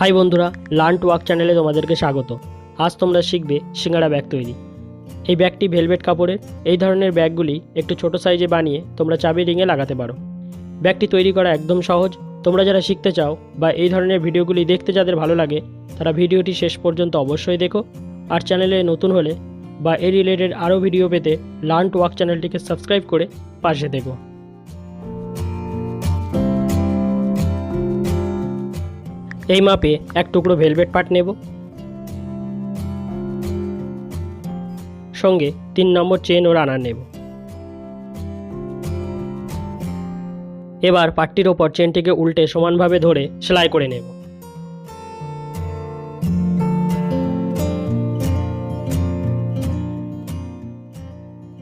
High বন্ধুরা learn to work চ্যানেলে তোমাদেরকে স্বাগত। আজ তোমরা শিখবে সিঙ্গাড়া ব্যাগ তৈরি। এই ব্যাগটি ভেলভেট কাপড়ের এই ধরনের ব্যাগগুলি একটু ছোট সাইজে বানিয়ে তোমরা চাবি রিংয়ে লাগাতে পারো। ব্যাগটি তৈরি করা একদম সহজ। তোমরা যারা শিখতে চাও বা এই ধরনের ভিডিওগুলি দেখতে যাদের ভালো লাগে, তারা ভিডিওটি শেষ পর্যন্ত অবশ্যই দেখো। আর চ্যানেলে নতুন হলে বা এই রিলেটেড আরও ভিডিও পেতে লার্ন টু ওয়ার্ক চ্যানেলটিকে সাবস্ক্রাইব করে পাশে দেখো এই মাপে এক টুকরো ভেলভেট পাট নেব। সঙ্গে তিন নম্বর চেন ও রানার নেব। এবার পাটটির ওপর চেনটিকে উল্টে সমানভাবে ধরে সেলাই করে নেব।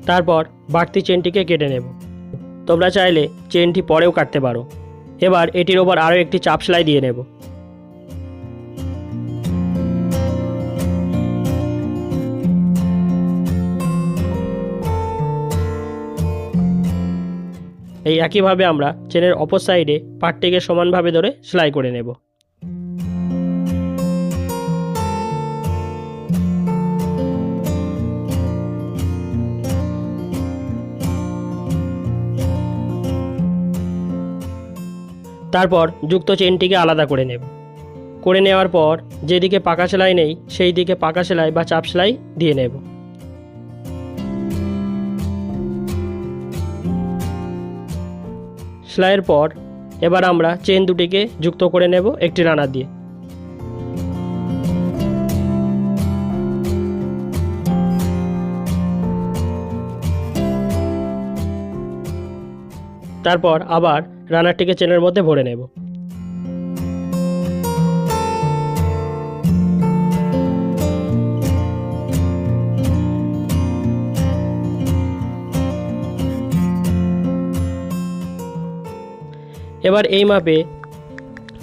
তারপর বাড়তি চেনটিকে কেটে নেব। তোমরা চাইলে চেনটি পরেও কাটতে পারো। এবার এটির ওপর আরও একটি চাপ সেলাই দিয়ে নেব। এই একইভাবে আমরা চেনের অপর সাইডে পাটটিকে সমানভাবে ধরে সেলাই করে নেব। তারপর যুক্ত চেনটিকে আলাদা করে নেব। করে নেওয়ার পর যেদিকে পাকা সেলাই নেই সেই দিকে পাকা সেলাই বা চাপ সেলাই দিয়ে নেব। সেলাইয়ের পর এবার আমরা চেন দুটিকে যুক্ত করে নেব একটি রানা দিয়ে। তারপর আবার রানারটিকে চেনের মধ্যে ভরে নেব। এবার এই মাপে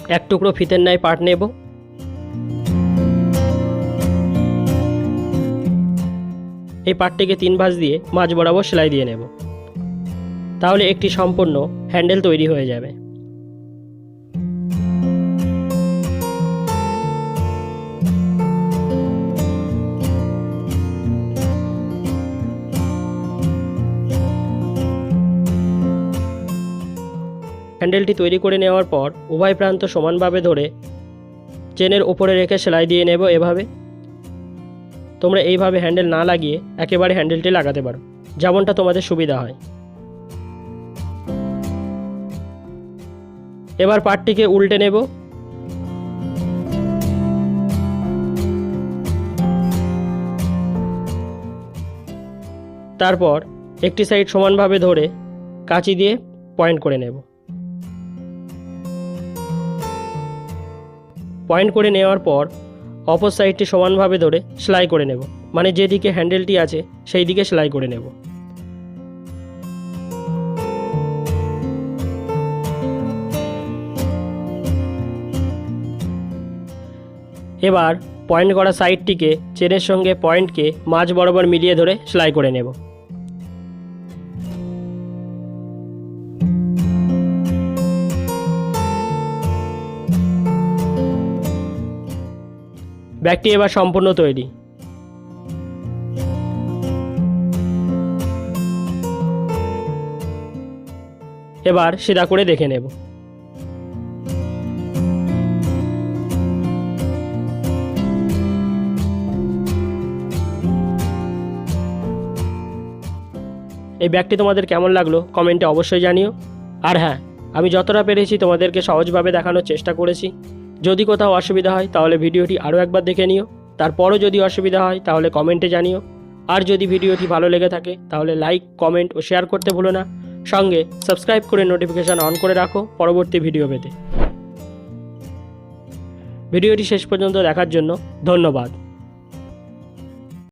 এক টুকরো ফিতের ন্যায় পাট নেব। এই পাটটিকে তিন ভাঁজ দিয়ে মাঝ বরাবর সেলাই দিয়ে নেব। তাহলে একটি সম্পূর্ণ হ্যান্ডেল তৈরি হয়ে যাবে। হ্যান্ডেলটি তৈরি করে নেওয়ার পর উভয় প্রান্ত সমানভাবে ধরে চেনের উপরে রেখে সেলাই দিয়ে নেব এভাবে। তোমরা এইভাবে হ্যান্ডেল না লাগিয়ে একেবারে হ্যান্ডেলটি লাগাতে পারো। যেমনটা তোমাদের সুবিধা হয়। এবার পাটটিকে উল্টে নেব। তারপর একটি সাইড সমানভাবে ধরে কাঁচি দিয়ে পয়েন্ট করে নেব। পয়েন্ট করে নেওয়ার পর অপর সাইডটি সমানভাবে ধরে সেলাই করে নেব। মানে যেদিকে হ্যান্ডেলটি আছে সেই দিকে সেলাই করে নেব। এবার পয়েন্ট করা সাইডটিকে, চেনের সঙ্গে পয়েন্টকে মাঝ বরাবর মিলিয়ে ধরে সেলাই করে নেব। ব্যাগটি এবার সম্পূর্ণ তৈরি। এবার সিধা করে দেখে নেব। এই ব্যাগটি তোমাদের কেমন লাগল কমেন্টে অবশ্যই জানিও। আর হ্যাঁ আমি যতটা পেরেছি তোমাদেরকে সহজভাবে দেখানোর চেষ্টা করেছি। যদি কোথাও অসুবিধা হয়, তাহলে ভিডিওটি আরও একবার দেখে নিও। তারপরও যদি অসুবিধা হয়, তাহলে কমেন্টে জানিও। আর যদি ভিডিওটি ভালো লেগে থাকে, তাহলে লাইক, কমেন্ট ও শেয়ার করতে ভুলো না। সঙ্গে সাবস্ক্রাইব করে নোটিফিকেশান অন করে রাখো পরবর্তী ভিডিও পেতে। ভিডিওটি শেষ পর্যন্ত দেখার জন্য ধন্যবাদ।